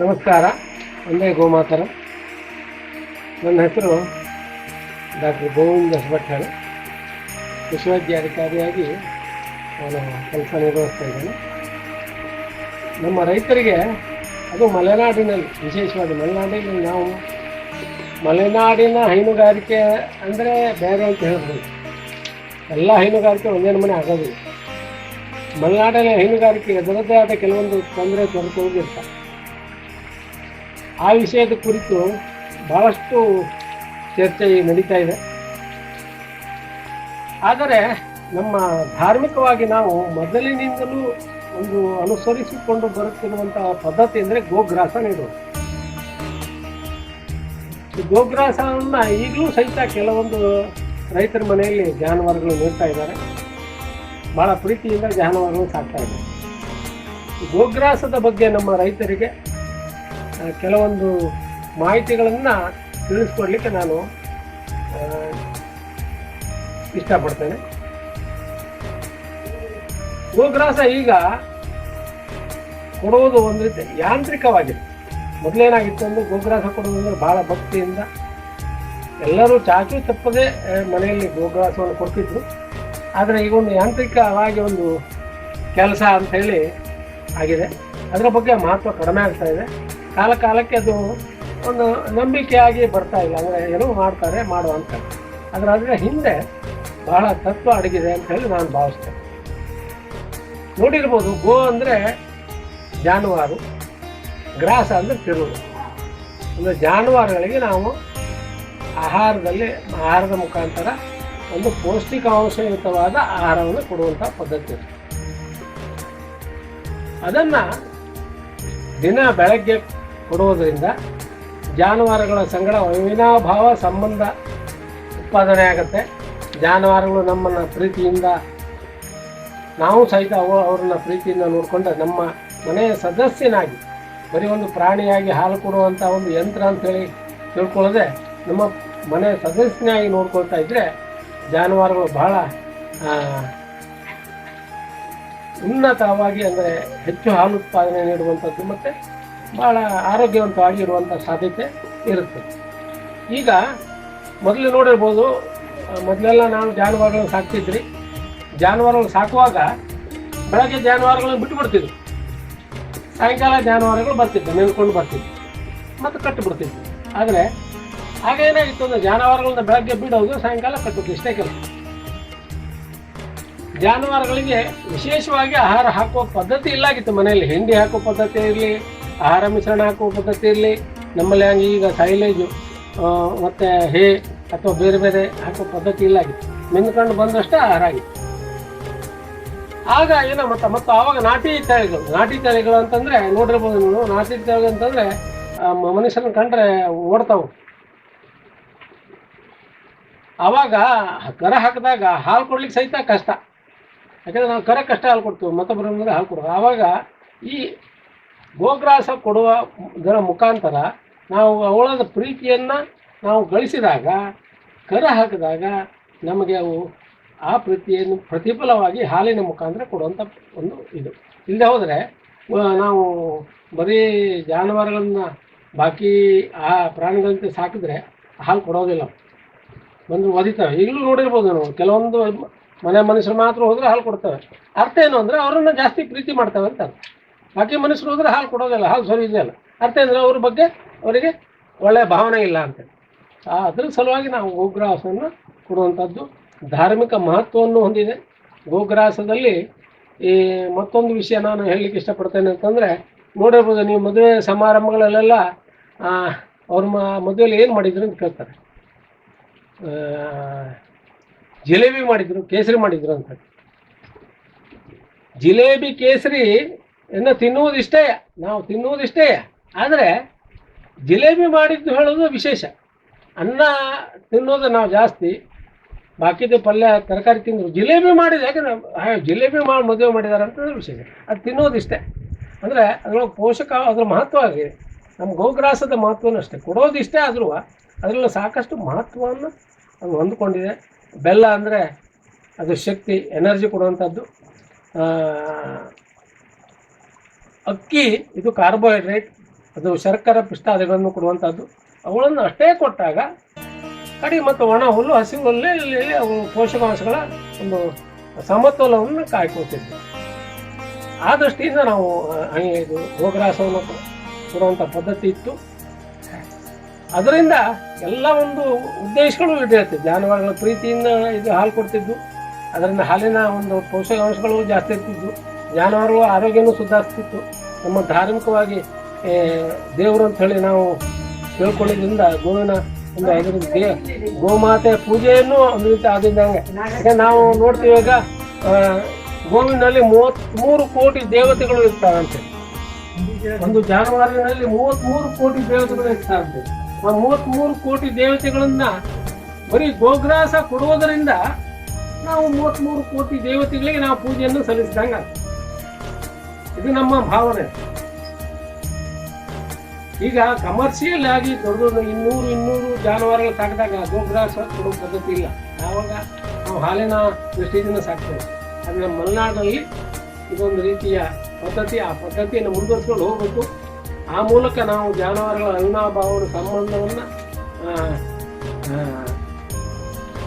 ನಮಸ್ಕಾರ. ಒಂದೇ ಗೋಮಾತರ. ನನ್ನ ಹೆಸರು ಡಾಕ್ಟರ್ ಗೋವಿಂದ ಭಟ್ಟಾಳೆ ವಿಶ್ವವಿದ್ಯಾಧಿಕಾರಿಯಾಗಿ ನಾನು ಕೆಲಸ ನಿರ್ವಹಿಸ್ತಾ ಇದ್ದೇನೆ. ನಮ್ಮ ರೈತರಿಗೆ ಅದು ಮಲೆನಾಡಿನಲ್ಲಿ, ವಿಶೇಷವಾಗಿ ಮಲೆನಾಡಿನಲ್ಲಿ ನಾವು ಮಲೆನಾಡಿನ ಹೈನುಗಾರಿಕೆ ಅಂದರೆ ಬೇರೆ ಅಂತ ಹೇಳ್ಬೋದು. ಎಲ್ಲ ಹೈನುಗಾರಿಕೆ ಒಂದೇ ನಮೂನೆ ಆಗೋದಿಲ್ಲ. ಮಲೆನಾಡಿನ ಹೈನುಗಾರಿಕೆ ಅದರದ್ದೇ ಆದ ಕೆಲವೊಂದು ತೊಂದರೆ ಇರ್ತವೆ ಆ ವಿಷಯದ ಕುರಿತು ಬಹಳಷ್ಟು ಚರ್ಚೆ ನಡೀತಾ ಇದೆ. ಆದರೆ ನಮ್ಮ ಧಾರ್ಮಿಕವಾಗಿ ನಾವು ಮೊದಲಿನಿಂದಲೂ ಒಂದು ಅನುಸರಿಸಿಕೊಂಡು ಬರುತ್ತಿರುವಂತಹ ಪದ್ಧತಿ ಅಂದರೆ ಗೋಗ್ರಾಸ ನೀಡುವುದು. ಗೋಗ್ರಾಸವನ್ನು ಈಗಲೂ ಸಹಿತ ಕೆಲವೊಂದು ರೈತರ ಮನೆಯಲ್ಲಿ ಜಾನುವಾರುಗಳು ನೀಡ್ತಾ ಇದ್ದಾರೆ. ಭಾಳ ಪ್ರೀತಿಯಿಂದ ಜಾನುವಾರುಗಳು ಸಾಕ್ತಾ ಇದ್ದಾರೆ. ಗೋಗ್ರಾಸದ ಬಗ್ಗೆ ನಮ್ಮ ರೈತರಿಗೆ ಕೆಲವೊಂದು ಮಾಹಿತಿಗಳನ್ನು ತಿಳಿಸ್ಕೊಡ್ಲಿಕ್ಕೆ ನಾನು ಇಷ್ಟಪಡ್ತೇನೆ. ಗೋಗ್ರಾಸ ಈಗ ಕೊಡುವುದು ಒಂದು ರೀತಿ ಯಾಂತ್ರಿಕವಾಗಿದೆ. ಮೊದಲೇನಾಗಿತ್ತು ಅಂದ್ರೆ ಗೋಗ್ರಾಸ ಕೊಡೋದಂದ್ರೆ ಭಾಳ ಭಕ್ತಿಯಿಂದ ಎಲ್ಲರೂ ಚಾಚು ತಪ್ಪದೆ ಮನೆಯಲ್ಲಿ ಗೋಗ್ರಾಸವನ್ನು ಕೊಡ್ತಿದ್ರು. ಆದರೆ ಈಗ ಒಂದು ಯಾಂತ್ರಿಕವಾಗಿ ಒಂದು ಕೆಲಸ ಅಂತ ಹೇಳಿ ಆಗಿದೆ. ಅದರ ಬಗ್ಗೆ ಮಹತ್ವ ಕಡಿಮೆ ಆಗ್ತಾ ಇದೆ. ಕಾಲ ಕಾಲಕ್ಕೆ ಅದು ಒಂದು ನಂಬಿಕೆಯಾಗಿ ಬರ್ತಾ ಇಲ್ಲ. ಅಂದರೆ ಏನೋ ಮಾಡ್ತಾರೆ ಮಾಡುವಂತ ಆದರೆ ಅದರ ಹಿಂದೆ ಬಹಳ ತತ್ವ ಅಡಗಿದೆ ಅಂತ ಹೇಳಿ ನಾನು ಭಾವಿಸ್ತೇನೆ. ನೋಡಿರ್ಬೋದು, ಗೋ ಅಂದರೆ ಜಾನುವಾರು, ಗ್ರಾಸ ಅಂದರೆ ತಿರುಳು. ಅಂದರೆ ಜಾನುವಾರುಗಳಿಗೆ ನಾವು ಆಹಾರದಲ್ಲಿ, ಆಹಾರದ ಮುಖಾಂತರ ಒಂದು ಪೌಷ್ಟಿಕಾಂಶಯುತವಾದ ಆಹಾರವನ್ನು ಕೊಡುವಂಥ ಪದ್ಧತಿ ಅದನ್ನ ದಿನ ಬೆಳಗ್ಗೆ ಕೊಡುವುದರಿಂದ ಜಾನುವಾರುಗಳ ಸಂಗಡ ಅವಿನಾಭಾವ ಸಂಬಂಧ ಉತ್ಪಾದನೆ ಆಗುತ್ತೆ. ಜಾನುವಾರುಗಳು ನಮ್ಮನ್ನು ಪ್ರೀತಿಯಿಂದ, ನಾವು ಸಹಿತ ಅವು, ಅವ್ರನ್ನ ಪ್ರೀತಿಯಿಂದ ನೋಡಿಕೊಂಡು ನಮ್ಮ ಮನೆಯ ಸದಸ್ಯನಾಗಿ, ಬರೀ ಒಂದು ಪ್ರಾಣಿಯಾಗಿ ಹಾಲು ಕೊಡುವಂಥ ಒಂದು ಯಂತ್ರ ಅಂತೇಳಿ ತಿಳ್ಕೊಳ್ಳದೆ ನಮ್ಮ ಮನೆಯ ಸದಸ್ಯನಾಗಿ ನೋಡ್ಕೊಳ್ತಾ ಇದ್ದರೆ ಜಾನುವಾರುಗಳು ಬಹಳ ಉನ್ನತವಾಗಿ ಅಂದರೆ ಹೆಚ್ಚು ಹಾಲು ಉತ್ಪಾದನೆ ನೀಡುವಂಥದ್ದು ಮತ್ತು ಭಾಳ ಆರೋಗ್ಯವಂತವಾಗಿ ಇರುವಂಥ ಸಾಧ್ಯತೆ ಇರುತ್ತೆ. ಈಗ ಮೊದಲು ನೋಡಿರ್ಬೋದು ಮೊದಲೆಲ್ಲ ನಾವು ಜಾನುವಾರುಗಳನ್ನ ಸಾಕ್ತಿದ್ರಿ. ಜಾನುವಾರುಗಳು ಸಾಕುವಾಗ ಬೆಳಗ್ಗೆ ಜಾನುವಾರುಗಳನ್ನ ಬಿಟ್ಟು ಬಿಡ್ತಿದ್ವಿ ಸಾಯಂಕಾಲ ಜಾನುವಾರುಗಳು ಬರ್ತಿದ್ವು ನೆನ್ಕೊಂಡು ಬರ್ತಿದ್ವು, ಮತ್ತು ಕಟ್ಟು ಬಿಡ್ತಿದ್ವಿ ಆದರೆ ಆಗ ಏನಾಗಿತ್ತು ಅಂದರೆ ಜಾನುವಾರುಗಳನ್ನ ಬೆಳಗ್ಗೆ ಬಿಡೋದು, ಸಾಯಂಕಾಲ ಕಟ್ಟಬೇಕು ಇಷ್ಟೇ ಕೆಲಸ. ಜಾನುವಾರುಗಳಿಗೆ ವಿಶೇಷವಾಗಿ ಆಹಾರ ಹಾಕುವ ಪದ್ಧತಿ ಇಲ್ಲಾಗಿತ್ತು ಮನೆಯಲ್ಲಿ. ಹಿಂಡಿ ಹಾಕೋ ಪದ್ಧತಿ ಇರಲಿ ಆಹಾರ ಮಿಶ್ರಣ ಹಾಕುವ ಪದ್ಧತಿ ಇರಲಿ ನಮ್ಮಲ್ಲಿ ಹಂಗೆ ಈಗ ಸೈಲೇಜು ಮತ್ತು ಹೇ ಅಥವಾ ಬೇರೆ ಬೇರೆ ಹಾಕೋ ಪದ್ಧತಿ ಇಲ್ಲಾಗಿತ್ತು ಮಿನ್ಕೊಂಡು ಬಂದಷ್ಟೇ ಆಹಾರ ಆಗಿತ್ತು ಆಗ ಏನೋ ಮತ್ತೆ, ಮತ್ತು ಆವಾಗ ನಾಟಿ ತಳಿಗಳು ನಾಟಿ ತಳಿಗಳು ಅಂತಂದರೆ ನೋಡಿರ್ಬೋದು ನೀವು, ನಾಟಿ ತಳಿಗಳು ಅಂತಂದ್ರೆ ಮನುಷ್ಯನ ಕಂಡ್ರೆ ಓಡ್ತಾವೆ. ಆವಾಗ ಕರ ಹಾಕಿದಾಗ ಹಾಲು ಕೊಡ್ಲಿಕ್ಕೆ ಸಹಿತ ಕಷ್ಟ. ಯಾಕಂದ್ರೆ ನಾವು ಕರ ಕಷ್ಟ ಹಾಲು ಕೊಡ್ತೀವಿ, ಮತ್ತೊಬ್ಬರ ಹಾಲು ಕೊಡೋದು ಆವಾಗ ಈ ಗೋಗ್ರಾಸ ಕೊಡುವ ಇದರ ಮುಖಾಂತರ ನಾವು ಅವಳದ ಪ್ರೀತಿಯನ್ನು ನಾವು ಗಳಿಸಿದಾಗ, ಕರ ಹಾಕಿದಾಗ ನಮಗೆ ಅವು ಆ ಪ್ರೀತಿಯನ್ನು ಪ್ರತಿಫಲವಾಗಿ ಹಾಲಿನ ಮುಖಾಂತರ ಕೊಡುವಂಥ ಒಂದು ಇದು. ಇಲ್ಲದೆ ಹೋದರೆ ನಾವು ಬರೀ ಜಾನುವಾರುಗಳನ್ನ ಬಾಕಿ ಆ ಪ್ರಾಣಿಗಳಂತೆ ಸಾಕಿದ್ರೆ ಹಾಲು ಕೊಡೋದಿಲ್ಲ. ಒಂದು ಒದಿತವೆ ಈಗಲೂ ನೋಡಿರ್ಬೋದು ನಾವು. ಕೆಲವೊಂದು ಮನೆ ಮನುಷ್ಯರು ಮಾತ್ರ ಹೋದರೆ ಹಾಲು ಕೊಡ್ತವೆ ಅರ್ಥ ಏನು ಅಂದರೆ ಅವರನ್ನು ಜಾಸ್ತಿ ಪ್ರೀತಿ ಮಾಡ್ತವೆ ಅಂತ. ಬಾಕಿ ಮನುಷ್ಯರು ಹೋದ್ರೆ ಹಾಲು ಕೊಡೋದಿಲ್ಲ, ಹಾಲು ಸರಿಯಿದೆಯಲ್ಲ ಅರ್ಥ ಅಂದರೆ ಅವ್ರ ಬಗ್ಗೆ ಅವರಿಗೆ ಒಳ್ಳೆಯ ಭಾವನೆ ಇಲ್ಲ ಅಂತ ಅದ್ರ ಸಲುವಾಗಿ ನಾವು ಗೋಗ್ರಾಸವನ್ನು ಕೊಡುವಂಥದ್ದು ಧಾರ್ಮಿಕ ಮಹತ್ವವನ್ನು ಹೊಂದಿದೆ. ಗೋಗ್ರಾಸದಲ್ಲಿ ಈ ಮತ್ತೊಂದು ವಿಷಯ ನಾನು ಹೇಳಲಿಕ್ಕೆ ಇಷ್ಟಪಡ್ತೇನೆ ಅಂತಂದರೆ, ನೋಡಿರ್ಬೋದು ನೀವು ಮದುವೆ ಸಮಾರಂಭಗಳಲ್ಲೆಲ್ಲ ಅವ್ರ ಮದುವೆಯಲ್ಲಿ ಏನು ಮಾಡಿದ್ರು ಅಂತ ಕೇಳ್ತಾರೆ. ಜಿಲೇಬಿ ಮಾಡಿದ್ರು, ಕೇಸರಿ ಮಾಡಿದ್ರು ಅಂತ ಜಿಲೇಬಿ, ಕೇಸರಿ ಇನ್ನು ತಿನ್ನುವುದಿಷ್ಟೇ ನಾವು ತಿನ್ನುವುದಿಷ್ಟೇ ಆದರೆ ಜಿಲೇಬಿ ಮಾಡಿದ್ದು ಹೇಳೋದು ವಿಶೇಷ. ಅನ್ನ ತಿನ್ನೋದು ನಾವು ಜಾಸ್ತಿ. ಬಾಕಿದ್ದು ಪಲ್ಯ, ತರಕಾರಿ ತಿಂದರು. ಜಿಲೇಬಿ ಮಾಡಿದ ಯಾಕಂದ್ರೆ ಜಿಲೇಬಿ ಮಾಡಿ ಮದುವೆ ಮಾಡಿದ್ದಾರೆ ಅಂತಂದ್ರೆ ವಿಶೇಷ. ಅದು ತಿನ್ನೋದಿಷ್ಟೇ ಅಂದರೆ ಅದ್ರೊಳಗೆ ಪೋಷಕ, ಅದ್ರ ಮಹತ್ವ ಆಗಿದೆ ನಮ್ಮ ಗೋಗ್ರಾಸದ ಮಹತ್ವನೂ ಅಷ್ಟೇ. ಕೊಡೋದಿಷ್ಟೇ ಆದರೂ, ಅದರಲ್ಲಿ ಸಾಕಷ್ಟು ಮಹತ್ವವನ್ನು ಅದು ಹೊಂದ್ಕೊಂಡಿದೆ. ಬೆಲ್ಲ ಅಂದರೆ ಅದು ಶಕ್ತಿ, ಎನರ್ಜಿ ಕೊಡುವಂಥದ್ದು. ಅಕ್ಕಿ, ಇದು ಕಾರ್ಬೋಹೈಡ್ರೇಟ್ ಅದು ಶರ್ಕರ ಪಿಷ್ಟಾದಿಗಳನ್ನು ಕೊಡುವಂಥದ್ದು ಅವುಗಳನ್ನು ಅಷ್ಟೇ ಕೊಟ್ಟಾಗ ಕಡಿ ಮತ್ತು ಒಣ ಹುಲ್ಲು ಹಸಿ ಹುಲ್ಲೇ ಅವು ಪೋಷಕಾಂಶಗಳ ಒಂದು ಸಮತೋಲವನ್ನು ಕಾಯ್ಕೊಳ್ತಿದ್ವಿ. ಆ ದೃಷ್ಟಿಯಿಂದ ನಾವು ಇದು ಗೋಗ್ರಾಸವನ್ನು ಕೊಡುವಂಥ ಪದ್ಧತಿ ಇತ್ತು. ಅದರಿಂದ ಎಲ್ಲ ಒಂದು ಉದ್ದೇಶಗಳು ಈಡೇರುತ್ತೆ ಜಾನುವಾರುಗಳ ಪ್ರೀತಿಯಿಂದ ಇದು ಹಾಲು ಕೊಡ್ತಿದ್ದು ಅದರಿಂದ ಹಾಲಿನ ಒಂದು ಪೋಷಕಾಂಶಗಳು ಜಾಸ್ತಿ ಇರ್ತಿದ್ವು. ಜಾನುವಾರುಗಳ ಆರೋಗ್ಯನೂ ಸುಧಾರಿಸ್ತಿತ್ತು. ನಮ್ಮ ಧಾರ್ಮಿಕವಾಗಿ ದೇವರು ಅಂತ ಹೇಳಿ ನಾವು ತಿಳ್ಕೊಳ್ಳೋದ್ರಿಂದ ಗೋವಿನ ಒಂದು ಐದರಿಂದ ದೇ ಗೋಮಾತೆ ಪೂಜೆಯನ್ನು ಒಂದು ರೀತಿ ಆದಿದ್ದಂಗೆ ಯಾಕೆ ನಾವು ನೋಡ್ತೀವಿ ಈಗ ಗೋವಿನಲ್ಲಿ ಮೂವತ್ತ್ಮೂರು ಕೋಟಿ ದೇವತೆಗಳು ಇರ್ತಾರಂತೆ. ಒಂದು ಜಾನುವಾರಿನಲ್ಲಿ ಮೂವತ್ತ್ಮೂರು ಕೋಟಿ ದೇವತೆಗಳು ಇರ್ತಾರಂತೆ. ಆ ಮೂವತ್ತ್ಮೂರು ಕೋಟಿ ದೇವತೆಗಳನ್ನ ಬರೀ ಗೋಗ್ರಾಸ ಕೊಡುವುದರಿಂದ ನಾವು ಮೂವತ್ತ್ಮೂರು ಕೋಟಿ ದೇವತೆಗಳಿಗೆ ನಾವು ಪೂಜೆಯನ್ನು ಸಲ್ಲಿಸಿದಂಗ ಇದು ನಮ್ಮ ಭಾವನೆ. ಈಗ ಕಮರ್ಷಿಯಲ್ ಆಗಿ ದೊಡ್ಡ ಇನ್ನೂರು ಇನ್ನೂರು ಜಾನುವಾರುಗಳು ಸಾಕಿದಾಗ ಗೊಬ್ಬರ ಕೊಡೋ ಪದ್ಧತಿ ಇಲ್ಲ. ಯಾವಾಗ? ನಾವು ಹಾಲಿನ ದೃಷ್ಟಿಯಿಂದ ಸಾಕ್ತೇವೆ. ಆದರೆ ನಮ್ಮ ಮಲೆನಾಡಿನಲ್ಲಿ ಇದೊಂದು ರೀತಿಯ ಪದ್ಧತಿ. ಆ ಪದ್ಧತಿಯನ್ನು ಮುಂದುವರಿಸ್ಕೊಂಡು ಹೋಗಬೇಕು. ಆ ಮೂಲಕ ನಾವು ಜಾನುವಾರುಗಳ ಅವಿನಾಭಾವನ ಸಂಬಂಧವನ್ನು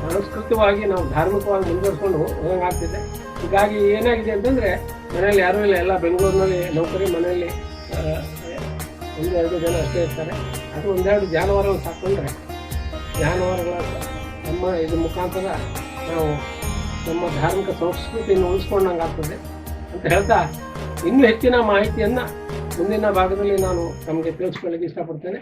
ಸಾಂಸ್ಕೃತಿಕವಾಗಿ ನಾವು ಧಾರ್ಮಿಕವಾಗಿ ಮುಂದುವರಿಸ್ಕೊಂಡು ಹೋಗಂಗಾಗ್ತಿದೆ ಹೀಗಾಗಿ ಏನಾಗಿದೆ ಅಂತಂದರೆ ಮನೆಯಲ್ಲಿ ಯಾರೂ ಇಲ್ಲ, ಎಲ್ಲ ಬೆಂಗಳೂರಿನಲ್ಲಿ ನೌಕರಿ ಮನೆಯಲ್ಲಿ ಒಂದು ಎರಡು ಜನ ಅಷ್ಟೇ ಇರ್ತಾರೆ. ಅದು ಒಂದೆರಡು ಜಾನುವಾರುಗಳು ಸಾಕೊಂಡ್ರೆ ಜಾನುವಾರುಗಳ ನಮ್ಮ ಇದು ಮುಖಾಂತರ ನಾವು ನಮ್ಮ ಧಾರ್ಮಿಕ ಸಂಸ್ಕೃತಿಯನ್ನು ಉಳಿಸ್ಕೊಂಡಂಗೆ ಆಗ್ತದೆ ಅಂತ ಹೇಳ್ತಾ ಇನ್ನೂ ಹೆಚ್ಚಿನ ಮಾಹಿತಿಯನ್ನು ಮುಂದಿನ ಭಾಗದಲ್ಲಿ ನಾನು ನಮಗೆ ತಿಳಿಸ್ಕೊಳ್ಳಿಕ್ಕೆ ಇಷ್ಟಪಡ್ತೇನೆ.